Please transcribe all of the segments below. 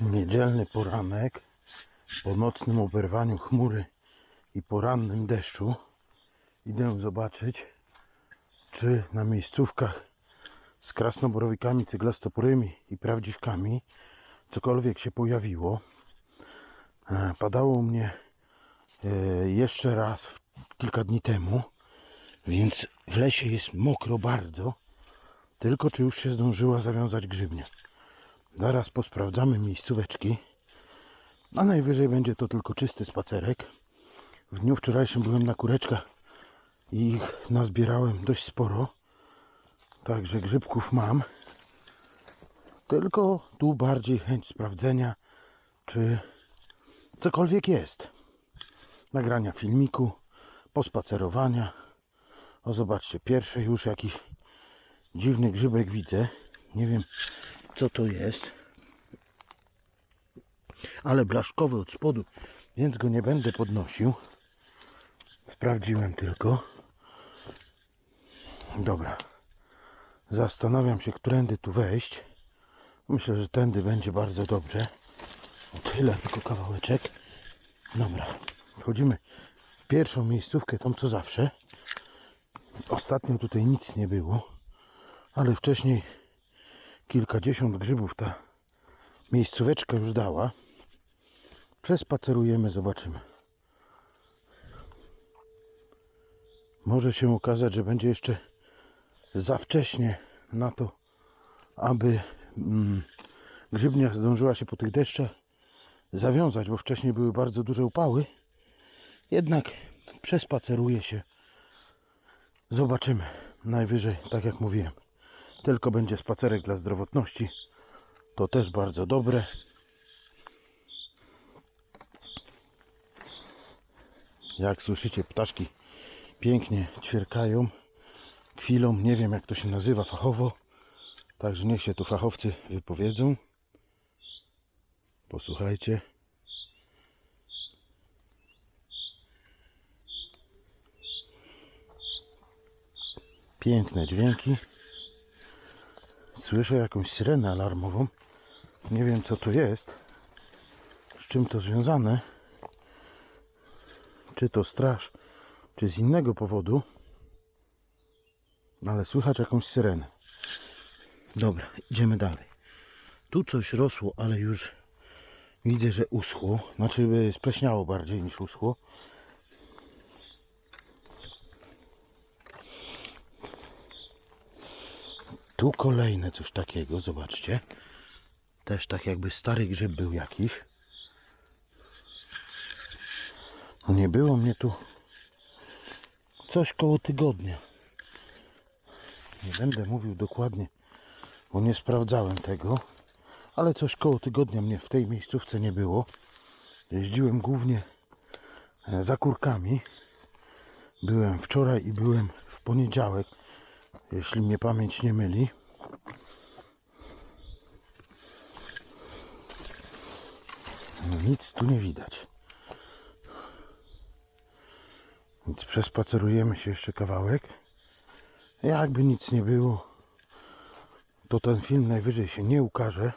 Niedzielny poranek po nocnym oberwaniu chmury i porannym deszczu idę zobaczyć, czy na miejscówkach z krasnoborowikami, cyglastoporymi i prawdziwkami cokolwiek się pojawiło. E, Padało mnie e, jeszcze raz kilka dni temu, więc w lesie jest mokro bardzo. Tylko czy już się zdążyła zawiązać grzybnia. Zaraz posprawdzamy miejscóweczki. A najwyżej będzie to tylko czysty spacerek. W dniu wczorajszym byłem na kureczkach i ich nazbierałem dość sporo. Także grzybków mam. Tylko tu bardziej chęć sprawdzenia, czy cokolwiek jest. Nagrania filmiku, pospacerowania. O, zobaczcie, pierwszy już jakiś dziwny grzybek widzę. Nie wiem, co to jest. Ale blaszkowy od spodu, więc go nie będę podnosił. Sprawdziłem tylko. Dobra. Zastanawiam się, którędy tu wejść. Myślę, że tędy będzie bardzo dobrze. O tyle tylko kawałeczek. Dobra. Wchodzimy w pierwszą miejscówkę, tą co zawsze. Ostatnio tutaj nic nie było, ale wcześniej kilkadziesiąt grzybów ta miejscóweczka już dała. Przespacerujemy, zobaczymy. Może się okazać, że będzie jeszcze za wcześnie na to, aby mm, grzybnia zdążyła się po tych deszczach zawiązać, bo wcześniej były bardzo duże upały. Jednak przespaceruje się. Zobaczymy. Najwyżej, tak jak mówiłem, tylko będzie spacerek dla zdrowotności. To też bardzo dobre. Jak słyszycie, ptaszki pięknie ćwierkają. Chwilą, nie wiem jak to się nazywa fachowo. Także niech się tu fachowcy wypowiedzą. Posłuchajcie. Piękne dźwięki. Słyszę jakąś syrenę alarmową. Nie wiem co to jest. Z czym to związane. Czy to straż, czy z innego powodu. Ale słychać jakąś syrenę. Dobra, idziemy dalej. Tu coś rosło, ale już widzę, że uschło. Znaczy y, spleśniało bardziej niż uschło. Tu kolejne coś takiego, zobaczcie. Też tak jakby stary grzyb był jakiś. No nie było mnie tu coś koło tygodnia. Nie będę mówił dokładnie, bo nie sprawdzałem tego, ale coś koło tygodnia mnie w tej miejscówce nie było. Jeździłem głównie e, za kurkami. Byłem wczoraj i byłem w poniedziałek, jeśli mnie pamięć nie myli. No nic tu nie widać. Więc przespacerujemy się jeszcze kawałek. Jakby nic nie było, to ten film najwyżej się nie ukaże.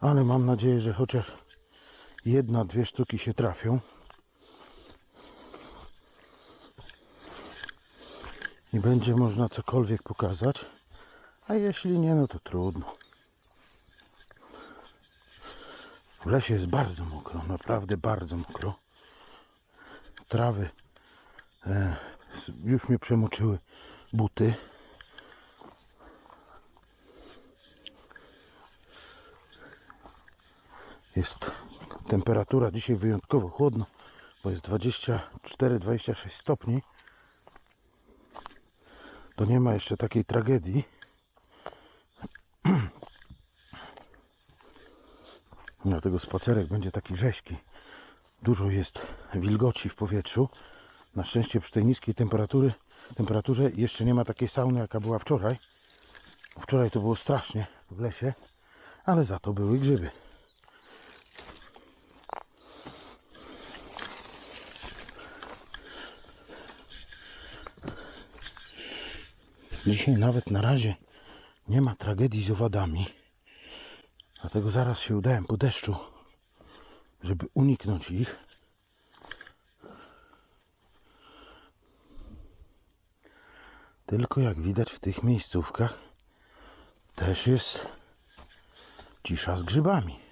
Ale mam nadzieję, że chociaż jedna, dwie sztuki się trafią. I będzie można cokolwiek pokazać. A jeśli nie, no to trudno. W lesie jest bardzo mokro, naprawdę bardzo mokro. Trawy e, już mnie przemoczyły buty. Jest temperatura dzisiaj wyjątkowo chłodno, bo jest 24-26 stopni. To nie ma jeszcze takiej tragedii. Dlatego spacerek będzie taki rzeźki. Dużo jest wilgoci w powietrzu. Na szczęście przy tej niskiej temperatury, temperaturze jeszcze nie ma takiej sauny, jaka była wczoraj. Wczoraj to było strasznie w lesie, ale za to były grzyby. Dzisiaj nawet na razie nie ma tragedii z owadami. Dlatego zaraz się udałem po deszczu, żeby uniknąć ich. Tylko jak widać w tych miejscówkach też jest cisza z grzybami.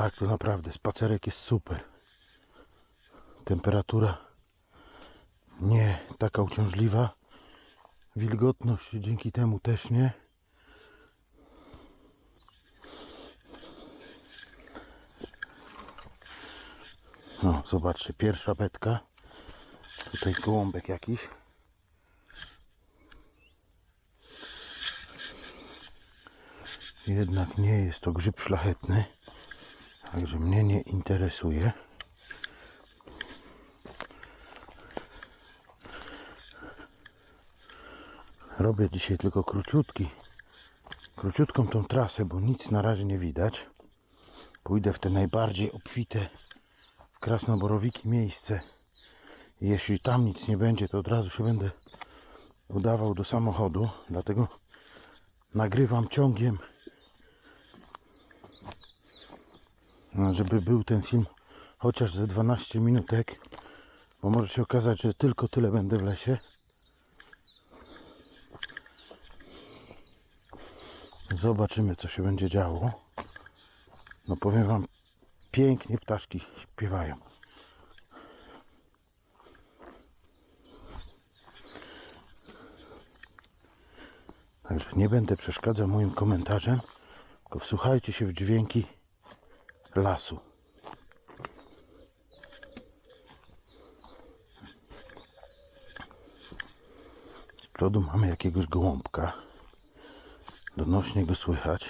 Tak, to naprawdę spacerek jest super. Temperatura nie taka uciążliwa. Wilgotność dzięki temu też nie. No, zobaczcie, pierwsza betka. Tutaj gołąbek jakiś. Jednak nie jest to grzyb szlachetny. Także mnie nie interesuje. Robię dzisiaj tylko króciutki, króciutką tą trasę, bo nic na razie nie widać. Pójdę w te najbardziej obfite w krasnoborowiki miejsce. Jeśli tam nic nie będzie, to od razu się będę udawał do samochodu. Dlatego nagrywam ciągiem No, żeby był ten film chociaż ze 12 minutek, bo może się okazać, że tylko tyle będę w lesie. Zobaczymy, co się będzie działo. No powiem wam, pięknie ptaszki śpiewają. Także nie będę przeszkadzał moim komentarzem, tylko wsłuchajcie się w dźwięki lasu. Z przodu mamy jakiegoś gołąbka. Donośnie go słychać.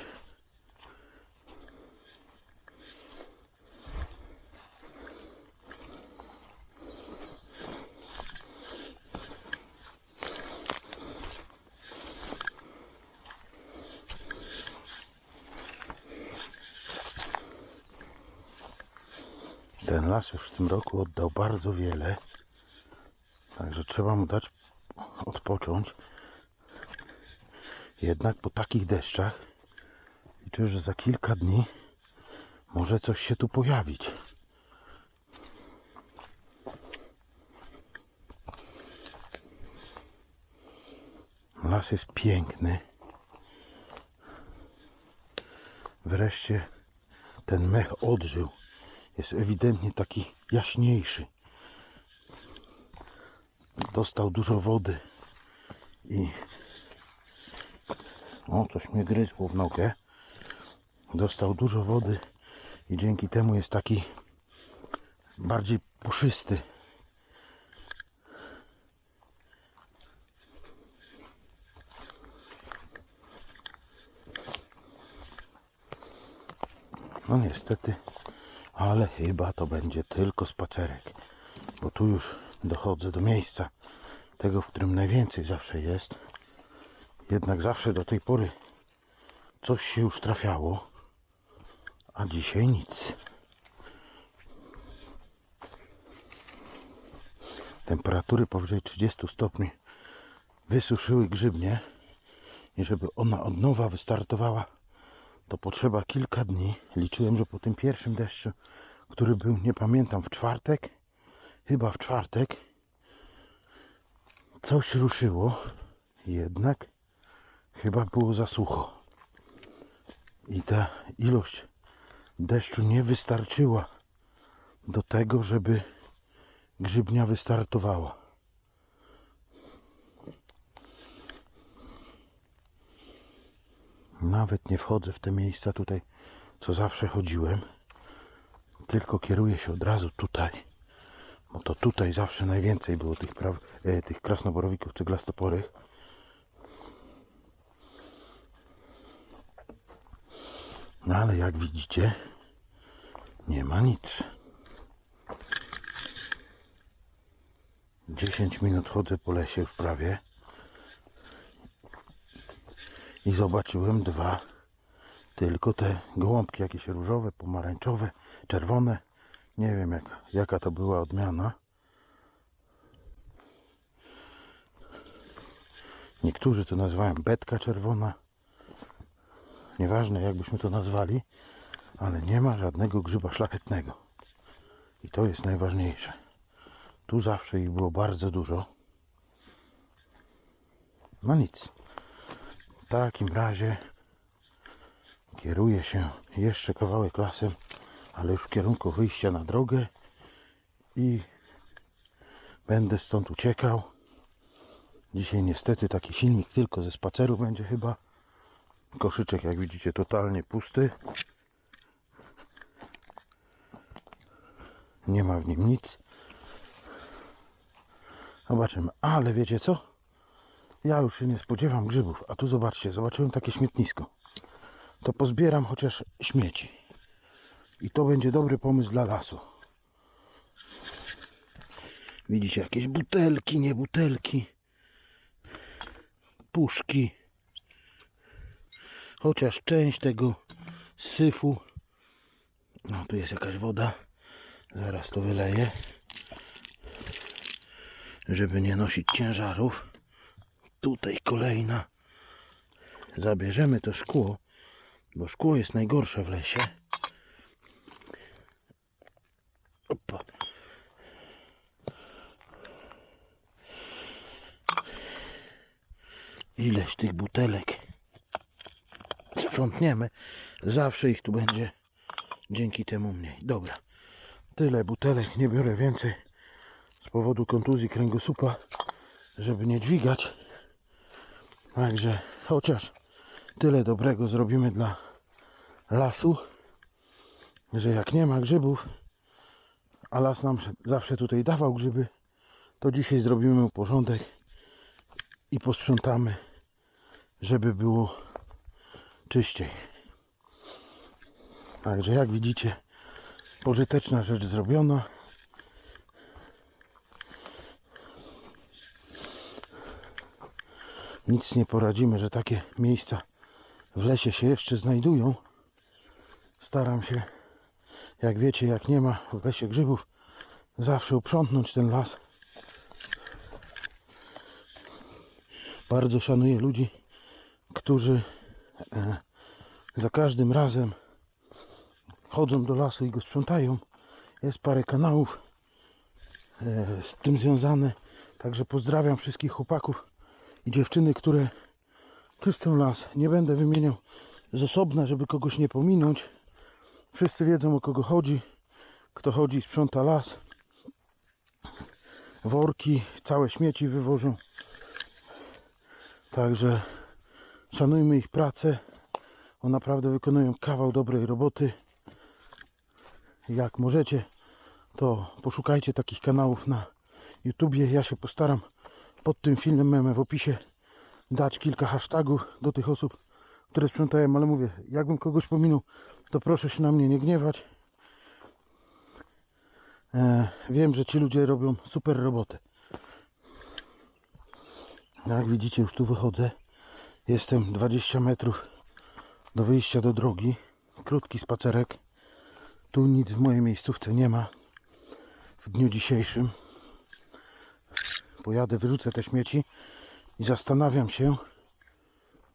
Las już w tym roku oddał bardzo wiele. Także trzeba mu dać odpocząć. Jednak po takich deszczach liczę, że za kilka dni może coś się tu pojawić. Las jest piękny. Wreszcie ten mech odżył jest ewidentnie taki jaśniejszy. Dostał dużo wody i o, coś mnie gryzło w nogę. Dostał dużo wody i dzięki temu jest taki bardziej puszysty. No niestety ale chyba to będzie tylko spacerek, bo tu już dochodzę do miejsca tego, w którym najwięcej zawsze jest. Jednak zawsze do tej pory coś się już trafiało, a dzisiaj nic. Temperatury powyżej 30 stopni wysuszyły grzybnię i żeby ona od nowa wystartowała to potrzeba kilka dni. Liczyłem, że po tym pierwszym deszczu, który był, nie pamiętam, w czwartek, chyba w czwartek, coś ruszyło, jednak chyba było za sucho. I ta ilość deszczu nie wystarczyła do tego, żeby grzybnia wystartowała. Nawet nie wchodzę w te miejsca tutaj, co zawsze chodziłem. Tylko kieruję się od razu tutaj. Bo to tutaj zawsze najwięcej było tych, pra... e, tych krasnoborowików. No ale jak widzicie, nie ma nic. 10 minut chodzę po lesie już prawie i zobaczyłem dwa. Tylko te gołąbki jakieś różowe, pomarańczowe, czerwone. Nie wiem jak, jaka to była odmiana. Niektórzy to nazywają betka czerwona. Nieważne jakbyśmy to nazwali ale nie ma żadnego grzyba szlachetnego. I to jest najważniejsze. Tu zawsze ich było bardzo dużo. No nic. Takim razie kieruję się jeszcze kawałek lasem, ale już w kierunku wyjścia na drogę i będę stąd uciekał. Dzisiaj niestety taki filmik tylko ze spaceru będzie chyba. Koszyczek jak widzicie totalnie pusty. Nie ma w nim nic. Zobaczymy. Ale wiecie co? Ja już się nie spodziewam grzybów. A tu zobaczcie, zobaczyłem takie śmietnisko. To pozbieram chociaż śmieci. I to będzie dobry pomysł dla lasu. Widzicie, jakieś butelki, nie butelki. Puszki. Chociaż część tego syfu. No, tu jest jakaś woda. Zaraz to wyleję. Żeby nie nosić ciężarów. Tutaj kolejna. Zabierzemy to szkło, bo szkło jest najgorsze w lesie. Opa. Ileś tych butelek sprzątniemy. Zawsze ich tu będzie dzięki temu mniej. Dobra. Tyle butelek, nie biorę więcej z powodu kontuzji kręgosłupa, żeby nie dźwigać. Także chociaż tyle dobrego zrobimy dla lasu, że jak nie ma grzybów, a las nam zawsze tutaj dawał grzyby, to dzisiaj zrobimy porządek i posprzątamy, żeby było czyściej. Także jak widzicie, pożyteczna rzecz zrobiona. Nic nie poradzimy, że takie miejsca w lesie się jeszcze znajdują. Staram się, jak wiecie, jak nie ma w lesie grzybów, zawsze uprzątnąć ten las. Bardzo szanuję ludzi, którzy e, za każdym razem chodzą do lasu i go sprzątają. Jest parę kanałów e, z tym związane. Także pozdrawiam wszystkich chłopaków dziewczyny, które czyszczą las. Nie będę wymieniał z osobna, żeby kogoś nie pominąć. Wszyscy wiedzą o kogo chodzi. Kto chodzi sprząta las. Worki, całe śmieci wywożą. Także szanujmy ich pracę. Bo naprawdę wykonują kawał dobrej roboty. Jak możecie, to poszukajcie takich kanałów na YouTubie. Ja się postaram pod tym filmem w opisie dać kilka hashtagów do tych osób, które sprzątają, ale mówię, jakbym kogoś pominął, to proszę się na mnie nie gniewać. E, wiem, że ci ludzie robią super robotę. Jak widzicie, już tu wychodzę. Jestem 20 metrów do wyjścia do drogi. Krótki spacerek. Tu nic w mojej miejscówce nie ma w dniu dzisiejszym. Pojadę, wyrzucę te śmieci i zastanawiam się,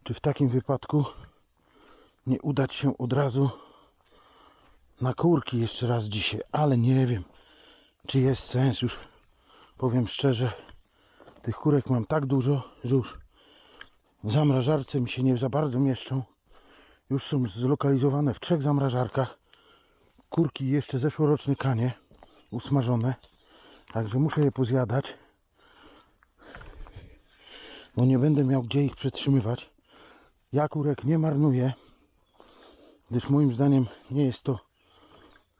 czy w takim wypadku nie udać się od razu na kurki jeszcze raz dzisiaj, ale nie wiem, czy jest sens już. Powiem szczerze, tych kurek mam tak dużo, że już w zamrażarce mi się nie za bardzo mieszczą. Już są zlokalizowane w trzech zamrażarkach. Kurki jeszcze zeszłoroczne kanie usmażone. Także muszę je pozjadać. No nie będę miał gdzie ich przetrzymywać. Ja kurek nie marnuję, gdyż moim zdaniem nie jest to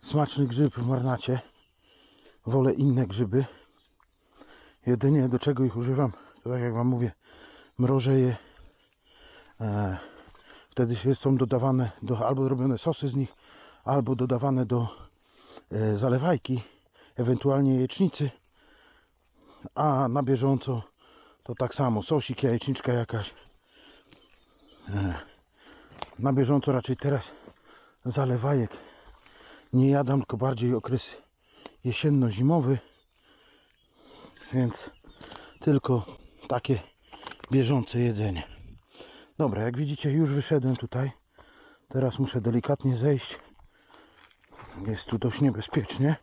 smaczny grzyb w marnacie. Wolę inne grzyby. Jedynie do czego ich używam, to tak jak Wam mówię, mrożę je. E, wtedy są dodawane do, albo robione sosy z nich, albo dodawane do e, zalewajki, ewentualnie jajecznicy. A na bieżąco to tak samo, sosik, jajeczniczka jakaś. E, Na bieżąco raczej teraz zalewajek nie jadam, tylko bardziej okres jesienno-zimowy. Więc tylko takie bieżące jedzenie. Dobra, jak widzicie już wyszedłem tutaj. Teraz muszę delikatnie zejść. Jest tu dość niebezpiecznie,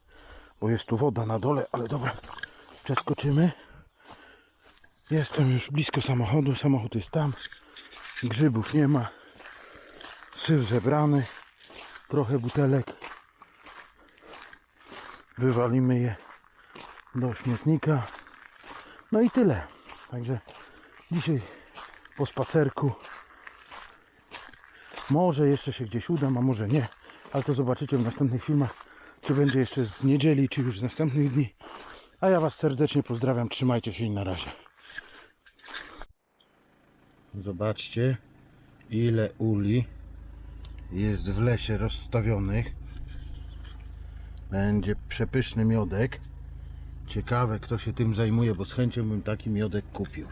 bo jest tu woda na dole, ale dobra, przeskoczymy. Jestem już blisko samochodu, samochód jest tam. Grzybów nie ma. Syf zebrany. Trochę butelek. Wywalimy je do śmietnika. No i tyle. Także dzisiaj po spacerku. Może jeszcze się gdzieś udam, a może nie. Ale to zobaczycie w następnych filmach, czy będzie jeszcze z niedzieli, czy już z następnych dni. A ja Was serdecznie pozdrawiam. Trzymajcie się i na razie. Zobaczcie, ile uli jest w lesie rozstawionych. Będzie przepyszny miodek. Ciekawe, kto się tym zajmuje, bo z chęcią bym taki miodek kupił.